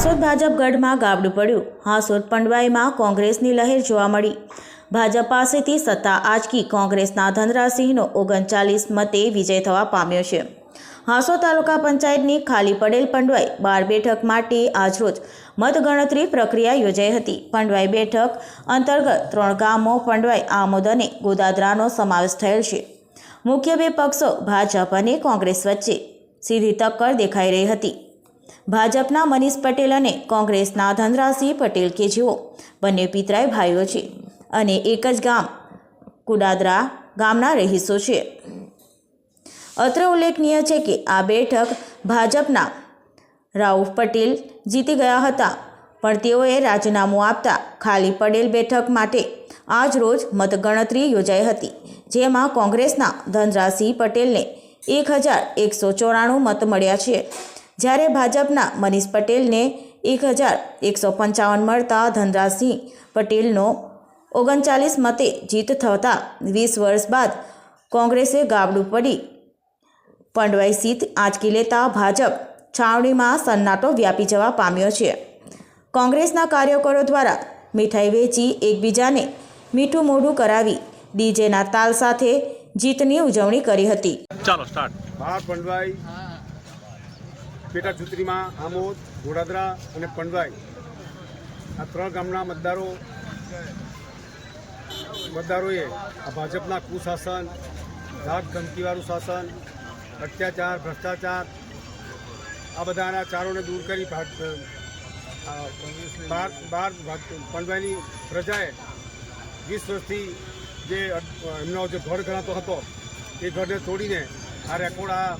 હાસોદ ભાજપ ગઢમાં ગાબડું પડ્યું. હાસોદ પંડવાઈમાં કોંગ્રેસની લહેર જોવા મળી. ભાજપ પાસેથી સત્તા આજકી કોંગ્રેસના ધનરાજસિંહનો ઓગણચાલીસ મતે વિજય થવા પામ્યો છે. હાંસો તાલુકા પંચાયતની ખાલી પડેલ પંડવાઈ બાર બેઠક માટે આજરોજ મતગણતરી પ્રક્રિયા યોજાઈ હતી. પંડવાઈ બેઠક અંતર્ગત ત્રણ ગામો પંડવાઈ આમોદ અને ગોદાદરાનો સમાવેશ થયેલ છે. મુખ્ય બે પક્ષો ભાજપ અને કોંગ્રેસ વચ્ચે સીધી ટક્કર દેખાઈ રહી હતી. ભાજપના મનીષ પટેલ અને કોંગ્રેસના ધનરાજસિંહ પટેલ કે જેઓ બંને પિતરાય ભાઈઓ છે અને એક જ ગામ, કુડાદરા ગામના રહીશો છે. અત્ર ઉલ્લેખનીય છે કે આ બેઠક ભાજપના રાઉફ પટેલ જીતી ગયા હતા, પણ તેઓએ રાજીનામું આપતા ખાલી પડેલ બેઠક માટે આજ રોજ મતગણતરી યોજાઈ હતી, જેમાં કોંગ્રેસના ધનરાજસિંહ પટેલને એક હજાર એકસો ચોરાણું મત મળ્યા છે. જ્યારે ભાજપના મનીષ પટેલને એક હજાર એકસો પંચાવન મળતા ધનરાજસિંહ પટેલનો ઓગણચાલીસ મતે જીત થતાં વીસ વર્ષ બાદ કોંગ્રેસે ગાબડું પડી. પંડવાઈ સીટ આંચકી લેતા ભાજપ છાવણીમાં સન્નાટો વ્યાપી જવા પામ્યો છે. કોંગ્રેસના કાર્યકરો દ્વારા મીઠાઈ વેચી એકબીજાને મીઠું મોઢું કરાવી ડીજેના તાલ સાથે જીતની ઉજવણી કરી હતી. ચાલો સ્ટાર્ટ પંડવાઈ. પેટા ચૂંટણીમાં આમોદ ઘોડાદરા અને પંડવાઈ. આ ત્રણ ગામના મતદારો મતદારોએ આ ભાજપના કુશાસન ધાક ધમકીવાળું શાસન, અત્યાચાર, ભ્રષ્ટાચાર, આ બધાના ચારોને દૂર કરી બાર બાર પંડવાઈની પ્રજાએ વીસ વર્ષથી જે એમનો જે ગઢ ગણાતો હતો, એ ગઢને તોડીને આ રેકોર્ડ આ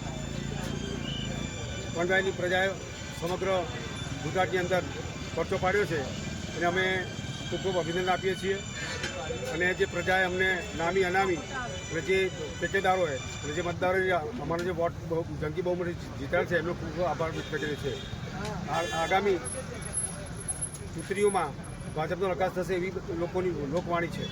પંડવાઈની પ્રજાએ સમગ્ર ગુજરાતની અંદર પરચો પાડ્યો છે અને અમે ખૂબ ખૂબ અભિનંદન આપીએ છીએ. અને જે પ્રજાએ અમને નામી અનામી અને જે ટેકેદારોએ અને જે મતદારોએ અમારો જે વોટ બહુ જંગી બહુમતી જીત્યા છે, એમનો ખૂબ આભાર વ્યક્ત કરીએ છીએ. આ- આગામી ચૂંટણીઓમાં ભાજપનો વિકાસ થશે એવી લોકોની લોકવાણી છે.